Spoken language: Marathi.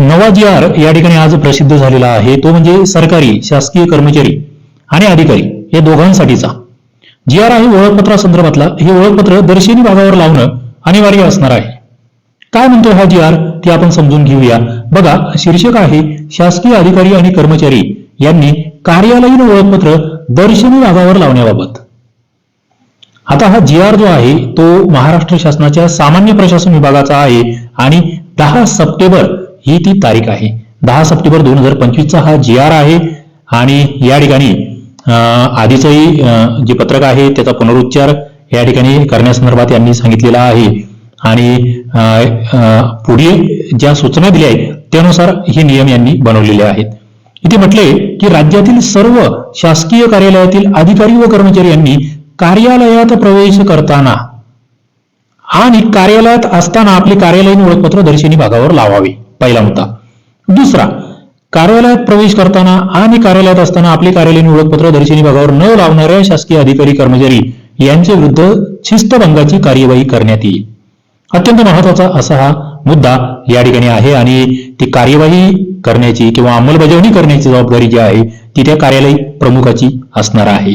नवा जी आर या ठिकाणी आज प्रसिद्ध झालेला आहे. तो म्हणजे सरकारी शासकीय कर्मचारी आणि अधिकारी या दोघांसाठीचा. जी आर आहे ओळखपत्रासंदर्भातला हे ओळखपत्र दर्शनी भागावर लावणं अनिवार्य असणार आहे. काय म्हणतो हा जी आर? ते आपण समजून घेऊया. बघा शीर्षक आहे शासकीय अधिकारी आणि कर्मचारी यांनी कार्यालयीन ओळखपत्र दर्शनी भागावर लावण्याबाबत. आता हा जी आर जो आहे तो महाराष्ट्र शासनाच्या सामान्य प्रशासन विभागाचा आहे आणि दहा सप्टेंबर ही ती तारीख आहे. दहा सप्टेंबर दोन हजार पंचवीसचा हा जी आर आहे आणि या ठिकाणी अं, आधीचंही अं, जे पत्रक आहे त्याचा पुनरुच्चार या ठिकाणी करण्यासंदर्भात यांनी सांगितलेला आहे. आणि अं, पुढे ज्या सूचना दिल्या आहेत त्यानुसार हे नियम यांनी बनवलेले आहेत. इथे म्हटले की राज्यातील सर्व शासकीय कार्यालयातील अधिकारी व कर्मचारी यांनी कार्यालयात प्रवेश करताना आणि कार्यालयात असताना आपले कार्यालयीन ओळखपत्र दर्शनी भागावर लावावे. पहिला मुद्दा. दुसरा कार्यालयात प्रवेश करताना आणि कार्यालयात असताना आपले कार्यालयीन ओळखपत्र दर्शनी भागावर न लावणाऱ्या शासकीय अधिकारी कर्मचारी यांच्या विरुद्ध शिस्तभंगाची कार्यवाही करण्यात येईल. अत्यंत महत्त्वाचा असा हा मुद्दा या ठिकाणी आहे आणि ती कार्यवाही करण्याची किंवा अंमलबजावणी करण्याची जबाबदारी जी आहे ती त्या कार्यालय प्रमुखाची असणार आहे.